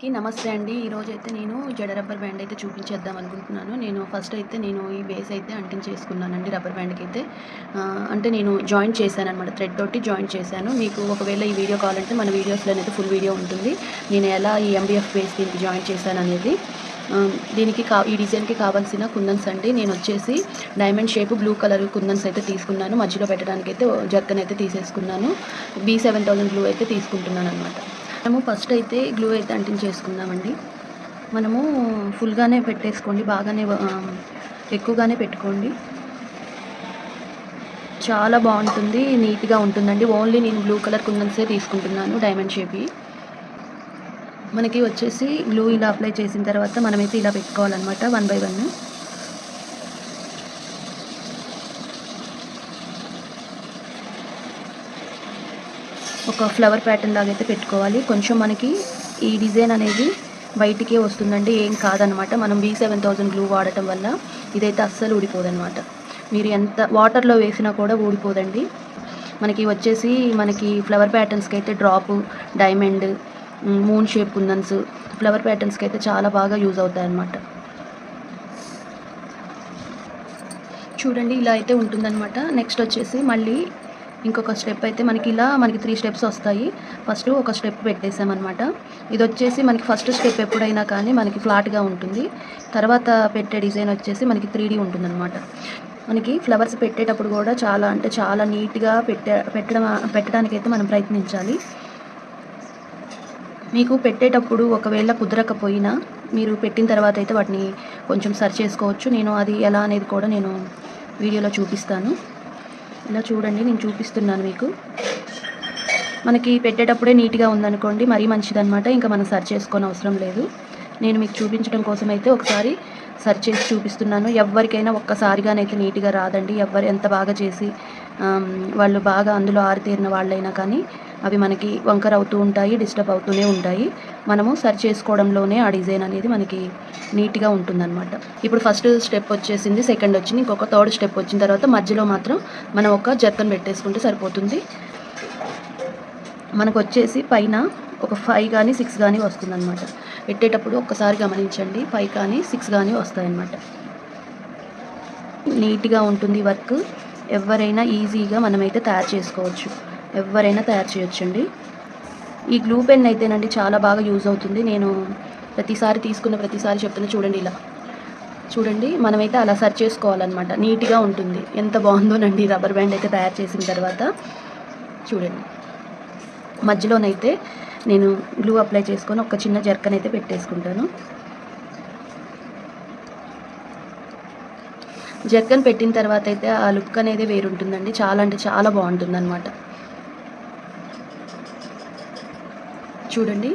కి నమస్తే అండి. ఈరోజు అయితే నేను జడ రబ్బర్ బ్యాండ్ అయితే చూపించేద్దాం అనుకుంటున్నాను. నేను ఫస్ట్ అయితే నేను ఈ బేస్ అయితే అంటించేసుకున్నానండి రబ్బర్ బ్యాండ్కి అయితే అంటే నేను జాయింట్ చేశాను అనమాట థ్రెడ్ తోటి జాయింట్ చేశాను. మీకు ఒకవేళ ఈ వీడియో కావాలంటే మన వీడియోస్లో అయితే ఫుల్ వీడియో ఉంటుంది. నేను ఎలా ఈ ఎంబీఎఫ్ బేస్ దీనికి జాయింట్ చేశాను అనేది దీనికి కా ఈ డిజైన్కి కావాల్సిన కుందన్స్ అండి. నేను వచ్చేసి diamond shape blue colour kundans అయితే తీసుకున్నాను. మధ్యలో పెట్టడానికి అయితే జర్కన్ అయితే తీసేసుకున్నాను. బీ సెవెన్ థౌసండ్ బ్లూ అయితే తీసుకుంటున్నాను అనమాట మనము ఫస్ట్ అయితే గ్లూ అయితే అంటించేసుకుందామండి. మనము ఫుల్గానే పెట్టేసుకోండి బాగానే ఎక్కువగానే పెట్టుకోండి. చాలా బాగుంటుంది నీట్గా ఉంటుందండి. ఓన్లీ నేను బ్లూ కలర్ కుందన్సే తీసుకుంటున్నాను డైమండ్ షేప్వి మనకి వచ్చేసి గ్లూ ఇలా అప్లై చేసిన తర్వాత మనమైతే ఇలా పెట్టుకోవాలన్నమాట వన్ బై వన్ ఒక ఫ్లవర్ ప్యాటర్న్ లాగా అయితే పెట్టుకోవాలి. కొంచెం మనకి ఈ డిజైన్ అనేది బయటికే వస్తుందండి. ఏం కాదనమాట. మనం బీ సెవెన్ థౌజండ్ గ్లూ వాడటం వల్ల ఇదైతే అస్సలు ఊడిపోదనమాట. మీరు ఎంత వాటర్లో వేసినా కూడా ఊడిపోదండి. మనకి వచ్చేసి మనకి ఫ్లవర్ ప్యాటర్న్స్కి అయితే drop diamond moon shape kundans flower ప్యాటర్న్స్కి అయితే చాలా బాగా యూజ్ అవుతాయి అన్నమాట చూడండి ఇలా అయితే ఉంటుందన్నమాట. నెక్స్ట్ వచ్చేసి మళ్ళీ ఇంకొక స్టెప్ అయితే మనకి ఇలా మనకి త్రీ స్టెప్స్ వస్తాయి. ఫస్ట్ ఒక స్టెప్ పెట్టేసామన్నమాట ఇది వచ్చేసి మనకి ఫస్ట్ స్టెప్ ఎప్పుడైనా కానీ మనకి ఫ్లాట్గా ఉంటుంది. తర్వాత పెట్టే డిజైన్ వచ్చేసి మనకి త్రీ డీ ఉంటుందన్నమాట. మనకి ఫ్లవర్స్ పెట్టేటప్పుడు కూడా చాలా అంటే చాలా నీట్గా పెట్టే పెట్టడం పెట్టడానికైతే మనం ప్రయత్నించాలి. మీకు పెట్టేటప్పుడు ఒకవేళ కుదరకపోయినా మీరు పెట్టిన తర్వాత అయితే వాటిని కొంచెం సర్చ్ చేసుకోవచ్చు. నేను అది ఎలా అనేది కూడా నేను వీడియోలో చూపిస్తాను. ఇలా చూడండి నేను చూపిస్తున్నాను మీకు. మనకి పెట్టేటప్పుడే నీట్గా ఉందనుకోండి మరీ మంచిదనమాట ఇంకా మనం సర్చ్ చేసుకోని అవసరం లేదు. నేను మీకు చూపించడం కోసం అయితే ఒకసారి సర్చ్ చేసి చూపిస్తున్నాను. ఎవరికైనా ఒక్కసారిగానైతే నీట్గా రాదండి. ఎవరు ఎంత బాగా చేసి వాళ్ళు బాగా అందులో ఆరితేరిన వాళ్ళైనా కానీ అవి మనకి వంకర అవుతూ ఉంటాయి డిస్టర్బ్ అవుతూనే ఉంటాయి. మనము సరి చేసుకోవడంలోనే ఆ డిజైన్ అనేది మనకి నీట్గా ఉంటుందన్నమాట. ఇప్పుడు ఫస్ట్ స్టెప్ వచ్చేసింది సెకండ్ వచ్చింది ఇంకొక థర్డ్ స్టెప్ వచ్చిన తర్వాత మధ్యలో మాత్రం మనం ఒక జర్కన్ పెట్టేసుకుంటే సరిపోతుంది. మనకు వచ్చేసి పైన ఒక ఫైవ్ కానీ సిక్స్ కానీ వస్తుందన్నమాట. పెట్టేటప్పుడు ఒక్కసారి గమనించండి ఫైవ్ కానీ సిక్స్ కానీ వస్తాయన్నమాట. నీట్గా ఉంటుంది వర్క్. ఎవరైనా ఈజీగా మనమైతే తయారు చేసుకోవచ్చు. ఎవరైనా తయారు చేయొచ్చండి. ఈ గ్లూ పెన్ అయితేనండి చాలా బాగా యూజ్ అవుతుంది. నేను ప్రతిసారి తీసుకున్న ప్రతిసారి చెప్తున్నా చూడండి ఇలా. చూడండి మనమైతే అలా సర్చ్ చేసుకోవాలన్నమాట. నీట్గా ఉంటుంది. ఎంత బాగుందోనండి రబ్బర్ బ్యాండ్ అయితే తయారు చేసిన తర్వాత. చూడండి. మధ్యలోనైతే నేను గ్లూ అప్లై చేసుకొని ఒక చిన్న జర్కన్ అయితే పెట్టేసుకుంటాను. జర్కన్ పెట్టిన తర్వాత అయితే ఆ లుక్ అనేది వేరుంటుందండి. చాలా అంటే చాలా బాగుంటుంది అనమాట చూడండి.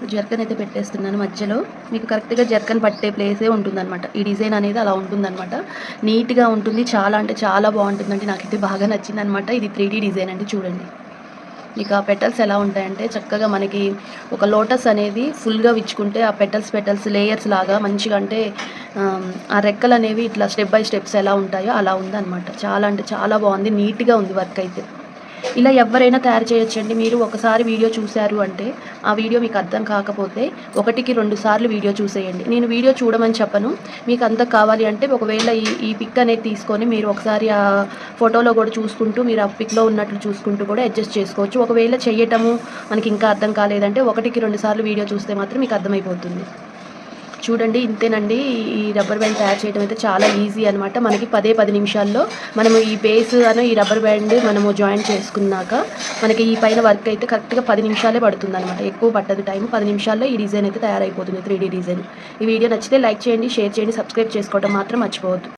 జర్కన్ అయితే పెట్టేస్తున్నాను మధ్యలో. మీకు కరెక్ట్గా జర్కన్ పట్టే ప్లేసే ఉంటుందన్నమాట. ఈ డిజైన్ అనేది అలా ఉంటుందన్నమాట. నీట్గా ఉంటుంది. చాలా అంటే చాలా బాగుంటుందండి. నాకైతే బాగా నచ్చిందనమాట ఇది త్రీ డిజైన్ అండి. చూడండి. మీకు ఆ పెటల్స్ ఎలా ఉంటాయంటే చక్కగా మనకి ఒక లోటస్ అనేది ఫుల్గా విచ్చుకుంటే ఆ పెటల్స్ పెటల్స్ లేయర్స్ లాగా మంచిగా అంటే ఆ రెక్కలు అనేవి ఇట్లా స్టెప్ బై స్టెప్స్ ఎలా ఉంటాయో అలా ఉందన్నమాట. చాలా అంటే చాలా బాగుంది. నీట్గా ఉంది వర్క్ అయితే. ఇలా ఎవరైనా తయారు చేయొచ్చండి. మీరు ఒకసారి వీడియో చూశారు అంటే ఆ వీడియో మీకు అర్థం కాకపోతే ఒకటికి రెండు సార్లు వీడియో చూసేయండి. నేను వీడియో చూడమని చెప్పను. మీకు అంత కావాలి అంటే ఒకవేళ ఈ ఈ పిక్ అనేది తీసుకొని మీరు ఒకసారి ఆ ఫోటోలో కూడా చూసుకుంటూ మీరు ఆ పిక్లో ఉన్నట్లు చూసుకుంటూ కూడా అడ్జస్ట్ చేసుకోవచ్చు. ఒకవేళ చెయ్యటము మనకి ఇంకా అర్థం కాలేదంటే ఒకటికి రెండు సార్లు వీడియో చూస్తే మాత్రం మీకు అర్థమైపోతుంది. చూడండి ఇంతేనండి. ఈ రబ్బర్ బ్యాండ్ తయారు చేయడం అయితే చాలా ఈజీ అనమాట మనకి పదే పది నిమిషాల్లో మనము ఈ బేస్ అను ఈ రబ్బర్ బ్యాండ్ మనము జాయిన్ చేసుకున్నాక మనకి ఈ పైన వర్క్ అయితే కరెక్ట్గా పది నిమిషాలే పడుతుంది అనమాట ఎక్కువ పట్టదు టైం పది నిమిషాల్లో ఈ డిజైన్ అయితే తయారైపోతుంది త్రీ డిజైన్ ఈ వీడియో నచ్చితే లైక్ చేయండి షేర్ చేయండి సబ్స్క్రైబ్ చేసుకోవడం మాత్రం మర్చిపోవద్దు.